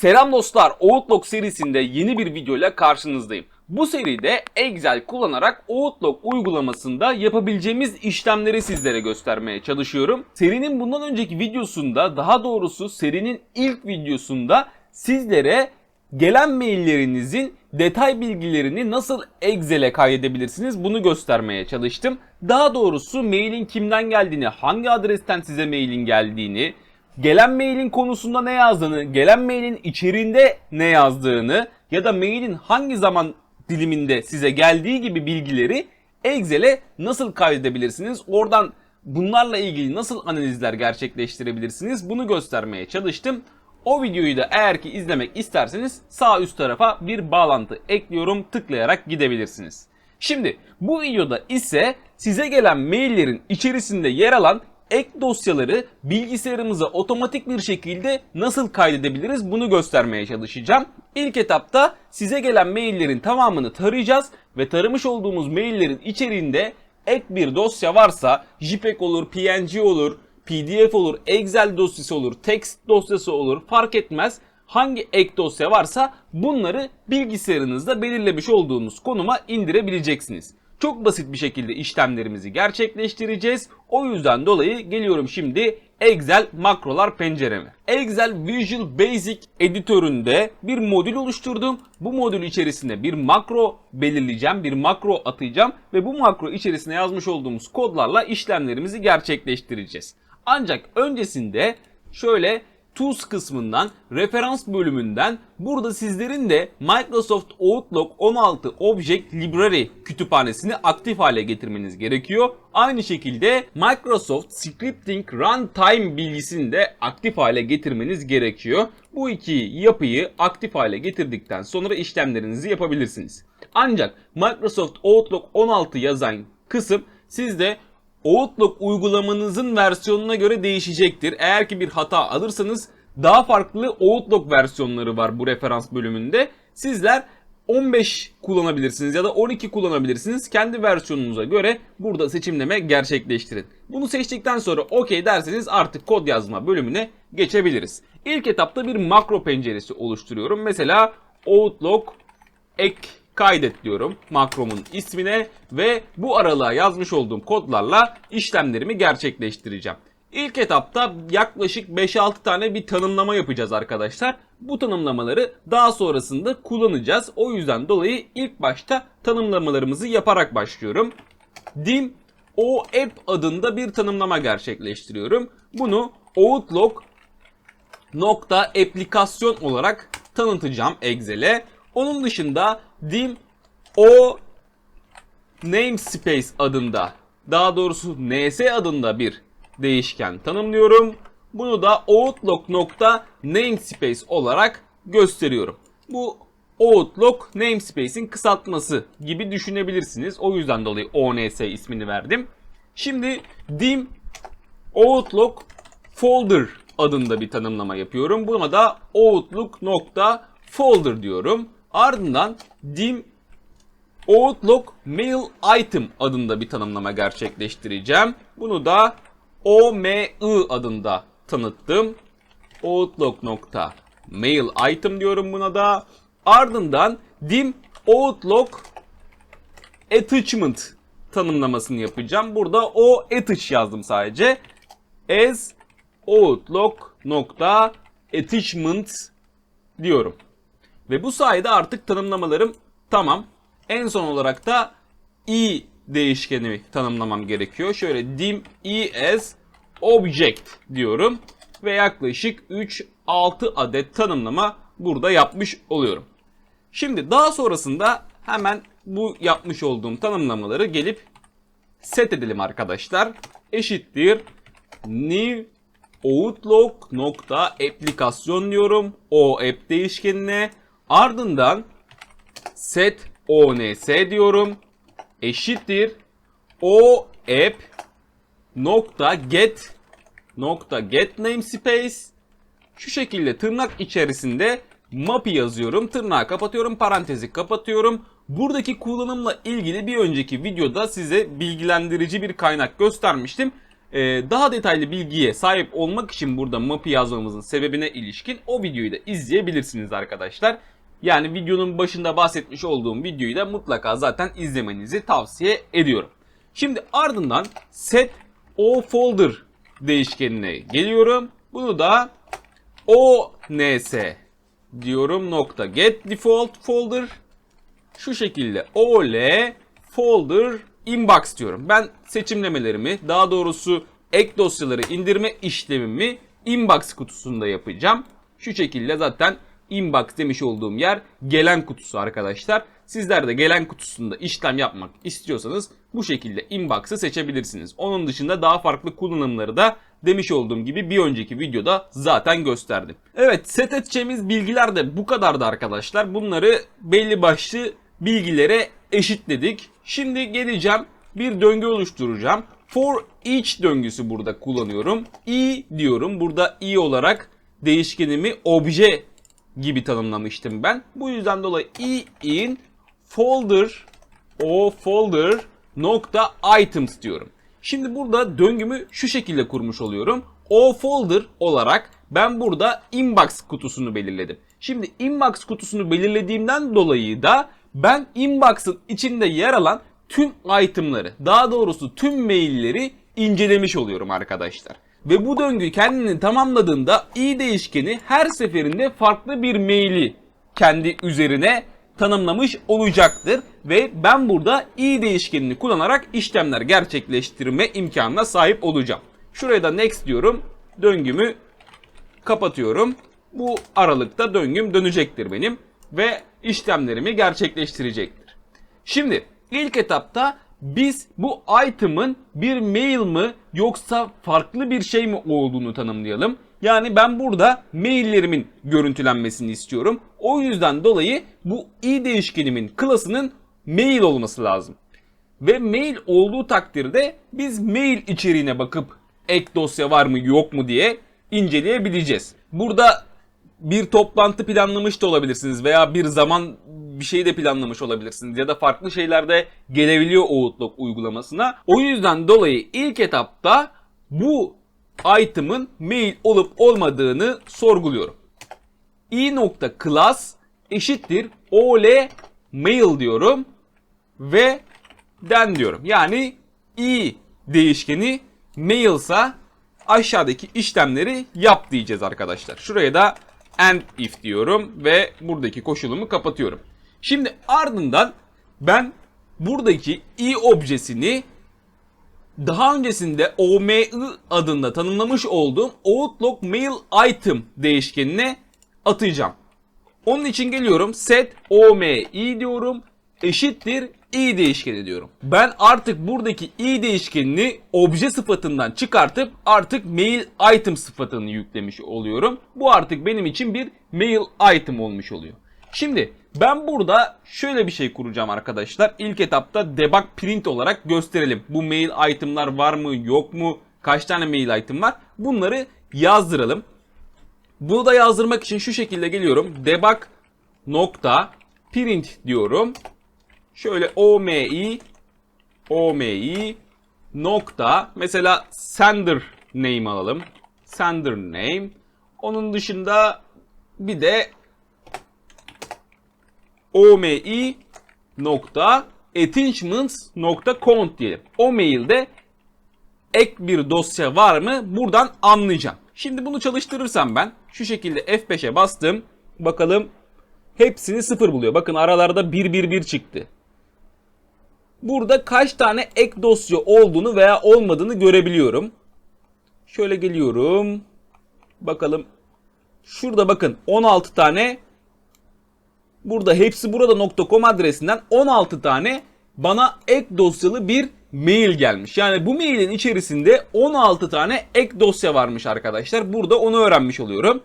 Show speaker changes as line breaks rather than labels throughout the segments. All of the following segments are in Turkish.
Selam dostlar, Outlook serisinde yeni bir videoyla karşınızdayım. Bu seride Excel kullanarak Outlook uygulamasında yapabileceğimiz işlemleri sizlere göstermeye çalışıyorum. Serinin bundan önceki videosunda, daha doğrusu serinin ilk videosunda sizlere gelen maillerinizin detay bilgilerini nasıl Excel'e kaydedebilirsiniz bunu göstermeye çalıştım. Daha doğrusu mailin kimden geldiğini, hangi adresten size mailin geldiğini, gelen mailin konusunda ne yazdığını, gelen mailin içeriğinde ne yazdığını ya da mailin hangi zaman diliminde size geldiği gibi bilgileri Excel'e nasıl kaydedebilirsiniz? Oradan bunlarla ilgili nasıl analizler gerçekleştirebilirsiniz? Bunu göstermeye çalıştım. O videoyu da eğer ki izlemek isterseniz sağ üst tarafa bir bağlantı ekliyorum. Tıklayarak gidebilirsiniz. Şimdi bu videoda ise size gelen maillerin içerisinde yer alan ek dosyaları bilgisayarımıza otomatik bir şekilde nasıl kaydedebiliriz bunu göstermeye çalışacağım. İlk etapta size gelen maillerin tamamını tarayacağız ve taramış olduğumuz maillerin içeriğinde ek bir dosya varsa JPEG olur, PNG olur, PDF olur, Excel dosyası olur, text dosyası olur fark etmez. Hangi ek dosya varsa bunları bilgisayarınızda belirlemiş olduğunuz konuma indirebileceksiniz. Çok basit bir şekilde işlemlerimizi gerçekleştireceğiz. O yüzden dolayı geliyorum şimdi Excel makrolar pencereme. Excel Visual Basic editöründe bir modül oluşturdum. Bu modül içerisinde bir makro belirleyeceğim, bir makro atacağım ve bu makro içerisine yazmış olduğumuz kodlarla işlemlerimizi gerçekleştireceğiz. Ancak öncesinde şöyle Tools kısmından, referans bölümünden burada sizlerin de Microsoft Outlook 16 Object Library kütüphanesini aktif hale getirmeniz gerekiyor. Aynı şekilde Microsoft Scripting Runtime bilgisini de aktif hale getirmeniz gerekiyor. Bu iki yapıyı aktif hale getirdikten sonra işlemlerinizi yapabilirsiniz. Ancak Microsoft Outlook 16 yazan kısım sizde Outlook uygulamanızın versiyonuna göre değişecektir. Eğer ki bir hata alırsanız daha farklı Outlook versiyonları var bu referans bölümünde. Sizler 15 kullanabilirsiniz ya da 12 kullanabilirsiniz. Kendi versiyonunuza göre burada seçimleme gerçekleştirin. Bunu seçtikten sonra OK derseniz artık kod yazma bölümüne geçebiliriz. İlk etapta bir makro penceresi oluşturuyorum. Mesela Outlook ek kaydet diyorum makromun ismine ve bu aralığa yazmış olduğum kodlarla işlemlerimi gerçekleştireceğim. İlk etapta yaklaşık 5-6 tane bir tanımlama yapacağız arkadaşlar. Bu tanımlamaları daha sonrasında kullanacağız. O yüzden dolayı ilk başta tanımlamalarımızı yaparak başlıyorum. Dim o app adında bir tanımlama gerçekleştiriyorum. Bunu Outlook nokta aplikasyon olarak tanıtacağım Excel'e. Onun dışında dim o namespace adında daha doğrusu ns adında bir değişken tanımlıyorum. Bunu da outlook.namespace olarak gösteriyorum. Bu Outlook namespace'in kısaltması gibi düşünebilirsiniz. O yüzden dolayı ONS ismini verdim. Şimdi dim Outlook folder adında bir tanımlama yapıyorum. Buna da outlook.folder diyorum. Ardından dim Outlook Mail Item adında bir tanımlama gerçekleştireceğim. Bunu da OMI adında tanıttım. Outlook.mail item diyorum buna da. Ardından dim Outlook attachment tanımlamasını yapacağım. Burada o attach yazdım sadece. As outlook.attachment diyorum. Ve bu sayede artık tanımlamalarım tamam. En son olarak da i değişkeni tanımlamam gerekiyor. Şöyle dim i as object diyorum ve yaklaşık 3 6 adet tanımlama burada yapmış oluyorum. Şimdi daha sonrasında hemen bu yapmış olduğum tanımlamaları gelip set edelim arkadaşlar. Eşittir new outlook nokta aplikasyon diyorum. O app değişkenine. Ardından set ons diyorum. Eşittir o app nokta get nokta get namespace şu şekilde tırnak içerisinde map'i yazıyorum. Tırnağı kapatıyorum. Parantezi kapatıyorum. Buradaki kullanımla ilgili bir önceki videoda size bilgilendirici bir kaynak göstermiştim. Ee, daha detaylı bilgiye sahip olmak için burada map'ı yazmamızın sebebine ilişkin o videoyu da izleyebilirsiniz arkadaşlar. Yani videonun başında bahsetmiş olduğum videoyu da mutlaka zaten izlemenizi tavsiye ediyorum. Şimdi ardından set o folder değişkenine geliyorum. Bunu da ons diyorum nokta get default folder şu şekilde ol folder inbox diyorum. Ben seçimlemelerimi daha doğrusu ek dosyaları indirme işlemimi inbox kutusunda yapacağım. Şu şekilde zaten inbox demiş olduğum yer gelen kutusu arkadaşlar. Sizler de gelen kutusunda işlem yapmak istiyorsanız bu şekilde inbox'ı seçebilirsiniz. Onun dışında daha farklı kullanımları da demiş olduğum gibi bir önceki videoda zaten gösterdim. Evet set edeceğimiz bilgiler de bu kadardı arkadaşlar. Bunları belli başlı bilgilere eşitledik. Şimdi geleceğim bir döngü oluşturacağım. For each döngüsü burada kullanıyorum. E diyorum. Burada e olarak değişkenimi obje gibi tanımlamıştım ben. Bu yüzden dolayı in folder o folder nokta items diyorum. Şimdi burada döngümü şu şekilde kurmuş oluyorum. O folder olarak ben burada inbox kutusunu belirledim. Şimdi inbox kutusunu belirlediğimden dolayı da ben inbox'ın içinde yer alan tüm itemları, daha doğrusu tüm mailleri incelemiş oluyorum arkadaşlar. Ve bu döngü kendini tamamladığında i değişkeni her seferinde farklı bir maili kendi üzerine tanımlamış olacaktır. Ve ben burada i değişkenini kullanarak işlemler gerçekleştirme imkanına sahip olacağım. Şuraya da next diyorum. Döngümü kapatıyorum. Bu aralıkta döngüm dönecektir benim ve işlemlerimi gerçekleştirecektir. Şimdi ilk etapta biz bu item'ın bir mail mi yoksa farklı bir şey mi olduğunu tanımlayalım. Yani ben burada maillerimin görüntülenmesini istiyorum. O yüzden dolayı bu i değişkenimin klasının mail olması lazım. Ve mail olduğu takdirde biz mail içeriğine bakıp ek dosya var mı yok mu diye inceleyebileceğiz. Burada bir toplantı planlamış da olabilirsiniz veya bir zaman bir şey de planlamış olabilirsiniz ya da farklı şeyler de gelebiliyor Outlook uygulamasına. O yüzden dolayı ilk etapta bu item'ın mail olup olmadığını sorguluyorum. i.class eşittir ol mail diyorum ve den diyorum. Yani i değişkeni mailsa aşağıdaki işlemleri yap diyeceğiz arkadaşlar. Şuraya da and if diyorum ve buradaki koşulumu kapatıyorum. Şimdi ardından ben buradaki i objesini daha öncesinde OMI adında tanımlamış olduğum Outlook Mail Item değişkenine atacağım. Onun için geliyorum set OMI diyorum eşittir i değişkeni diyorum. Ben artık buradaki i değişkenini obje sıfatından çıkartıp artık mail item sıfatını yüklemiş oluyorum. Bu artık benim için bir mail item olmuş oluyor. Şimdi ben burada şöyle bir şey kuracağım arkadaşlar. İlk etapta debug print olarak gösterelim. Bu mail itemlar var mı yok mu? Kaç tane mail item var? Bunları yazdıralım. Bunu da yazdırmak için şu şekilde geliyorum. Debug nokta print diyorum. Şöyle omi omi nokta mesela sender name alalım. Sender name. Onun dışında bir de omi nokta diyelim. O mailde ek bir dosya var mı buradan anlayacağım. Şimdi bunu çalıştırırsam ben şu şekilde F5'e bastım. Bakalım hepsini sıfır buluyor. Bakın aralarda 1 1 1 çıktı. Burada kaç tane ek dosya olduğunu veya olmadığını görebiliyorum. Şöyle geliyorum. Bakalım. Şurada bakın 16 tane Burada hepsi burada.com adresinden 16 tane bana ek dosyalı bir mail gelmiş. Yani bu mailin içerisinde 16 tane ek dosya varmış arkadaşlar. Burada onu öğrenmiş oluyorum.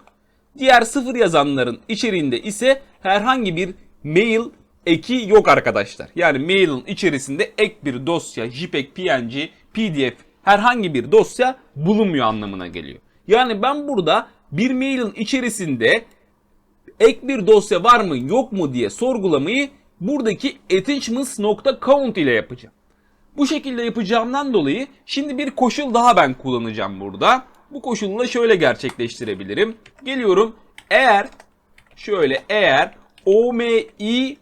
Diğer sıfır yazanların içeriğinde ise herhangi bir mail eki yok arkadaşlar. Yani mailin içerisinde ek bir dosya, JPEG, PNG, PDF herhangi bir dosya bulunmuyor anlamına geliyor. Yani ben burada bir mailin içerisinde ek bir dosya var mı yok mu diye sorgulamayı buradaki attachments.count ile yapacağım. Bu şekilde yapacağımdan dolayı şimdi bir koşul daha ben kullanacağım burada. Bu koşulla şöyle gerçekleştirebilirim. Geliyorum. Eğer şöyle eğer OMI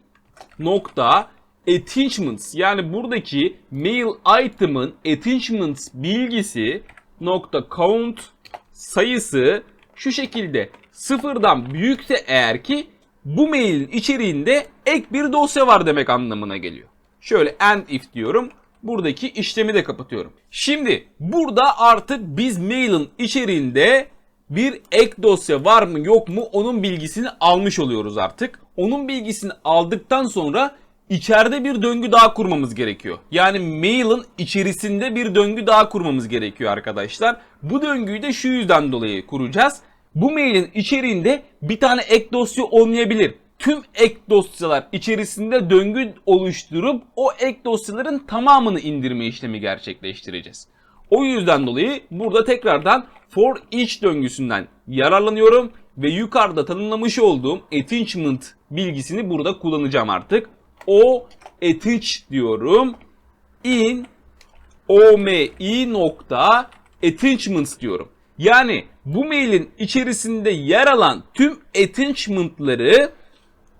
nokta attachments yani buradaki mail item'ın attachments bilgisi nokta count sayısı şu şekilde sıfırdan büyükse eğer ki bu mailin içeriğinde ek bir dosya var demek anlamına geliyor. Şöyle end if diyorum. Buradaki işlemi de kapatıyorum. Şimdi burada artık biz mailin içeriğinde bir ek dosya var mı yok mu onun bilgisini almış oluyoruz artık. Onun bilgisini aldıktan sonra içeride bir döngü daha kurmamız gerekiyor. Yani mailin içerisinde bir döngü daha kurmamız gerekiyor arkadaşlar. Bu döngüyü de şu yüzden dolayı kuracağız. Bu mailin içeriğinde bir tane ek dosya olmayabilir. Tüm ek dosyalar içerisinde döngü oluşturup o ek dosyaların tamamını indirme işlemi gerçekleştireceğiz. O yüzden dolayı burada tekrardan for each döngüsünden yararlanıyorum ve yukarıda tanımlamış olduğum attachment bilgisini burada kullanacağım artık. O attach diyorum. in omi nokta attachments diyorum. Yani bu mailin içerisinde yer alan tüm attachment'ları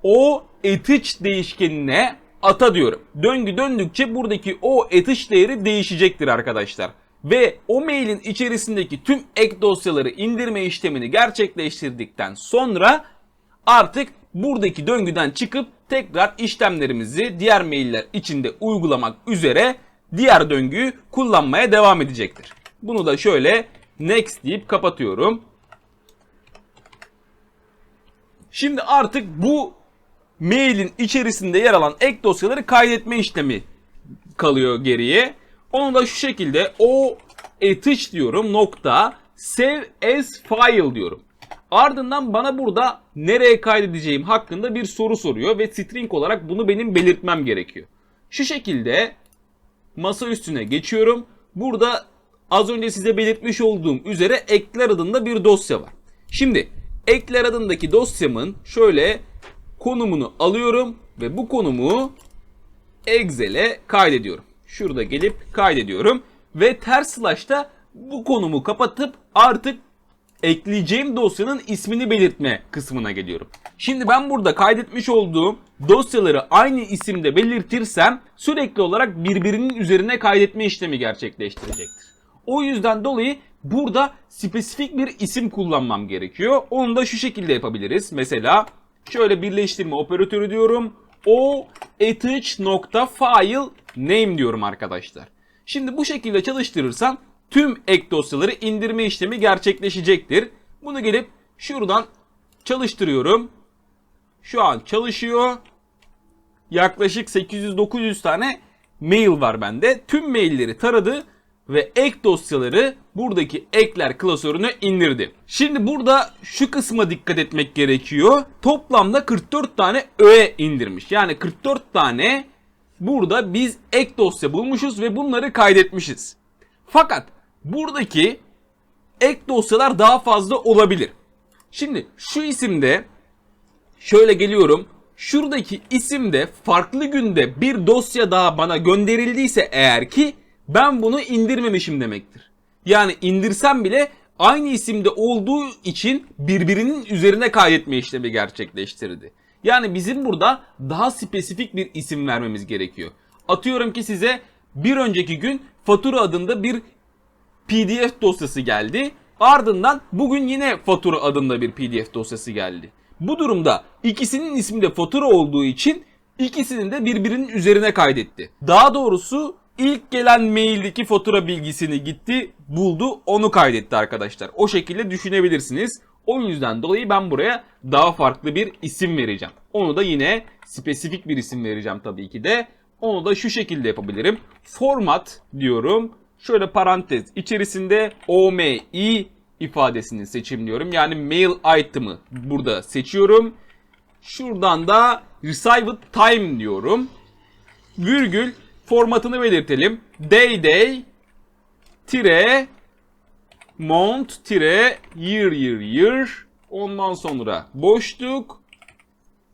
o attach değişkenine ata diyorum. Döngü döndükçe buradaki o attach değeri değişecektir arkadaşlar. Ve o mailin içerisindeki tüm ek dosyaları indirme işlemini gerçekleştirdikten sonra artık buradaki döngüden çıkıp tekrar işlemlerimizi diğer mailler içinde uygulamak üzere diğer döngüyü kullanmaya devam edecektir. Bunu da şöyle next deyip kapatıyorum. Şimdi artık bu mailin içerisinde yer alan ek dosyaları kaydetme işlemi kalıyor geriye. Onu da şu şekilde o attach diyorum nokta save as file diyorum. Ardından bana burada nereye kaydedeceğim hakkında bir soru soruyor ve string olarak bunu benim belirtmem gerekiyor. Şu şekilde masa üstüne geçiyorum. Burada az önce size belirtmiş olduğum üzere ekler adında bir dosya var. Şimdi ekler adındaki dosyamın şöyle konumunu alıyorum ve bu konumu Excel'e kaydediyorum. Şurada gelip kaydediyorum ve ters slash'ta bu konumu kapatıp artık ekleyeceğim dosyanın ismini belirtme kısmına geliyorum. Şimdi ben burada kaydetmiş olduğum dosyaları aynı isimde belirtirsem sürekli olarak birbirinin üzerine kaydetme işlemi gerçekleştirecektir. O yüzden dolayı burada spesifik bir isim kullanmam gerekiyor. Onu da şu şekilde yapabiliriz. Mesela şöyle birleştirme operatörü diyorum. O attach.file name diyorum arkadaşlar. Şimdi bu şekilde çalıştırırsam tüm ek dosyaları indirme işlemi gerçekleşecektir. Bunu gelip şuradan çalıştırıyorum. Şu an çalışıyor. Yaklaşık 800-900 tane mail var bende. Tüm mailleri taradı ve ek dosyaları buradaki ekler klasörüne indirdi. Şimdi burada şu kısma dikkat etmek gerekiyor. Toplamda 44 tane öğe indirmiş. Yani 44 tane burada biz ek dosya bulmuşuz ve bunları kaydetmişiz. Fakat buradaki ek dosyalar daha fazla olabilir. Şimdi şu isimde şöyle geliyorum. Şuradaki isimde farklı günde bir dosya daha bana gönderildiyse eğer ki ben bunu indirmemişim demektir. Yani indirsem bile aynı isimde olduğu için birbirinin üzerine kaydetme işlemi gerçekleştirdi. Yani bizim burada daha spesifik bir isim vermemiz gerekiyor. Atıyorum ki size bir önceki gün fatura adında bir PDF dosyası geldi. Ardından bugün yine fatura adında bir PDF dosyası geldi. Bu durumda ikisinin isminde fatura olduğu için ikisinin de birbirinin üzerine kaydetti. Daha doğrusu ilk gelen maildeki fatura bilgisini gitti, buldu, onu kaydetti arkadaşlar. O şekilde düşünebilirsiniz. O yüzden dolayı ben buraya daha farklı bir isim vereceğim. Onu da yine spesifik bir isim vereceğim tabii ki de. Onu da şu şekilde yapabilirim. Format diyorum. Şöyle parantez içerisinde OMI ifadesini seçimliyorum. Yani mail item'ı burada seçiyorum. Şuradan da received time diyorum. Virgül formatını belirtelim. Day day tire month tire year year year ondan sonra boşluk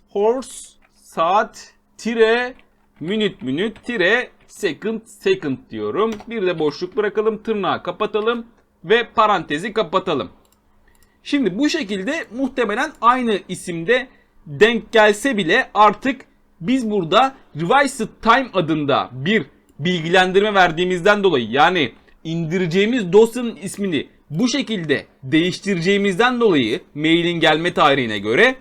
horse saat tire minute minute tire second second diyorum. Bir de boşluk bırakalım. Tırnağı kapatalım ve parantezi kapatalım. Şimdi bu şekilde muhtemelen aynı isimde denk gelse bile artık biz burada Revised Time adında bir bilgilendirme verdiğimizden dolayı yani indireceğimiz dosyanın ismini bu şekilde değiştireceğimizden dolayı mailin gelme tarihine göre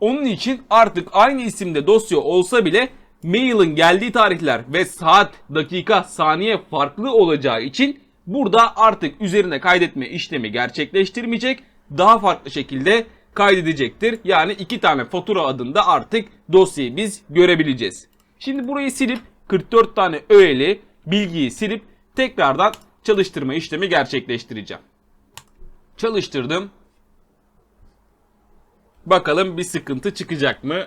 onun için artık aynı isimde dosya olsa bile mailin geldiği tarihler ve saat, dakika, saniye farklı olacağı için burada artık üzerine kaydetme işlemi gerçekleştirmeyecek. Daha farklı şekilde kaydedecektir. Yani iki tane fatura adında artık dosyayı biz görebileceğiz. Şimdi burayı silip 44 tane öğeli bilgiyi silip tekrardan çalıştırma işlemi gerçekleştireceğim. Çalıştırdım. Bakalım bir sıkıntı çıkacak mı?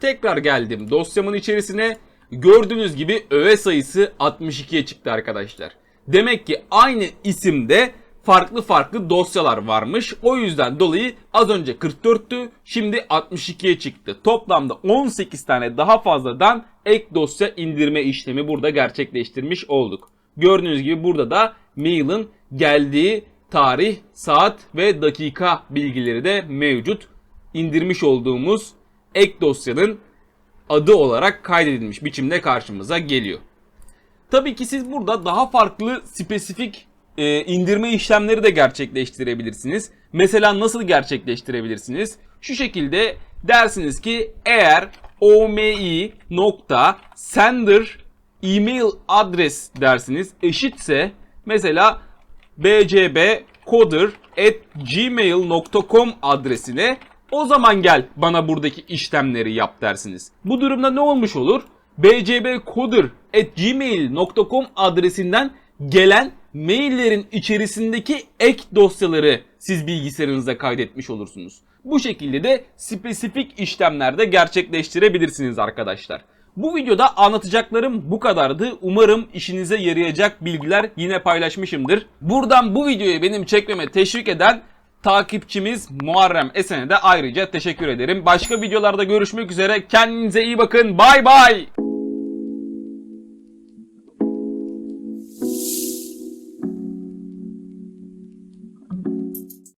Tekrar geldim dosyamın içerisine. Gördüğünüz gibi öğe sayısı 62'ye çıktı arkadaşlar. Demek ki aynı isimde farklı farklı dosyalar varmış. O yüzden dolayı az önce 44'tü şimdi 62'ye çıktı. Toplamda 18 tane daha fazladan ek dosya indirme işlemi burada gerçekleştirmiş olduk. Gördüğünüz gibi burada da mail'in geldiği tarih, saat ve dakika bilgileri de mevcut. İndirmiş olduğumuz ek dosyanın adı olarak kaydedilmiş biçimde karşımıza geliyor. Tabii ki siz burada daha farklı spesifik e, indirme işlemleri de gerçekleştirebilirsiniz. Mesela nasıl gerçekleştirebilirsiniz? Şu şekilde dersiniz ki eğer omi nokta sender email adres dersiniz eşitse mesela bcbcoder@gmail.com adresine o zaman gel bana buradaki işlemleri yap dersiniz. Bu durumda ne olmuş olur? bcbcoder@gmail.com adresinden gelen maillerin içerisindeki ek dosyaları siz bilgisayarınıza kaydetmiş olursunuz. Bu şekilde de spesifik işlemlerde gerçekleştirebilirsiniz arkadaşlar. Bu videoda anlatacaklarım bu kadardı. Umarım işinize yarayacak bilgiler yine paylaşmışımdır. Buradan bu videoyu benim çekmeme teşvik eden takipçimiz Muharrem Esen'e de ayrıca teşekkür ederim. Başka videolarda görüşmek üzere. Kendinize iyi bakın. Bay bay.